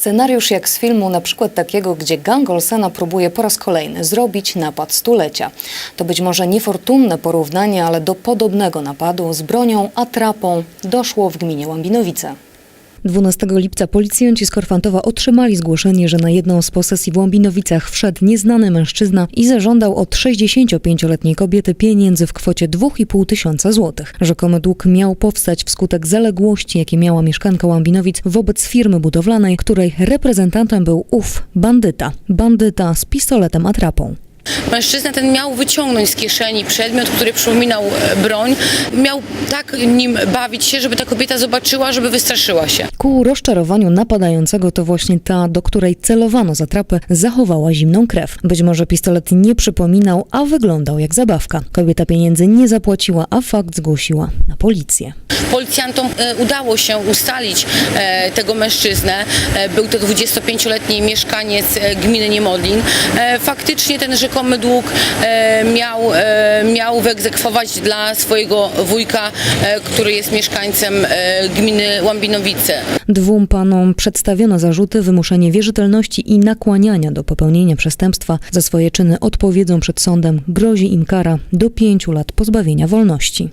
Scenariusz jak z filmu, na przykład takiego, gdzie gang Olsena próbuje po raz kolejny zrobić napad stulecia. To być może niefortunne porównanie, ale do podobnego napadu z bronią, atrapą doszło w gminie Łambinowice. 12 lipca policjanci z Korfantowa otrzymali zgłoszenie, że na jedną z posesji w Łambinowicach wszedł nieznany mężczyzna i zażądał od 65-letniej kobiety pieniędzy w kwocie 2,5 tysiąca złotych. Rzekomy dług miał powstać wskutek zaległości, jakie miała mieszkanka Łambinowic wobec firmy budowlanej, której reprezentantem był ów bandyta. Bandyta z pistoletem atrapą. Mężczyzna ten miał wyciągnąć z kieszeni przedmiot, który przypominał e, broń. Miał tak nim bawić się, żeby ta kobieta zobaczyła, żeby wystraszyła się. Ku rozczarowaniu napadającego to właśnie ta, do której celowano za trapę, zachowała zimną krew. Być może pistolet nie przypominał, a wyglądał jak zabawka. Kobieta pieniędzy nie zapłaciła, a fakt zgłosiła na policję. Policjantom e, udało się ustalić e, tego mężczyznę. Był to 25-letni mieszkaniec gminy Niemodlin. Faktycznie ten rzekomy dług e, miał, e, miał wyegzekwować dla swojego wujka, e, który jest mieszkańcem gminy Łambinowice. Dwóm panom przedstawiono zarzuty wymuszenie wierzytelności i nakłaniania do popełnienia przestępstwa. Za swoje czyny odpowiedzą przed sądem. Grozi im kara do pięciu lat pozbawienia wolności.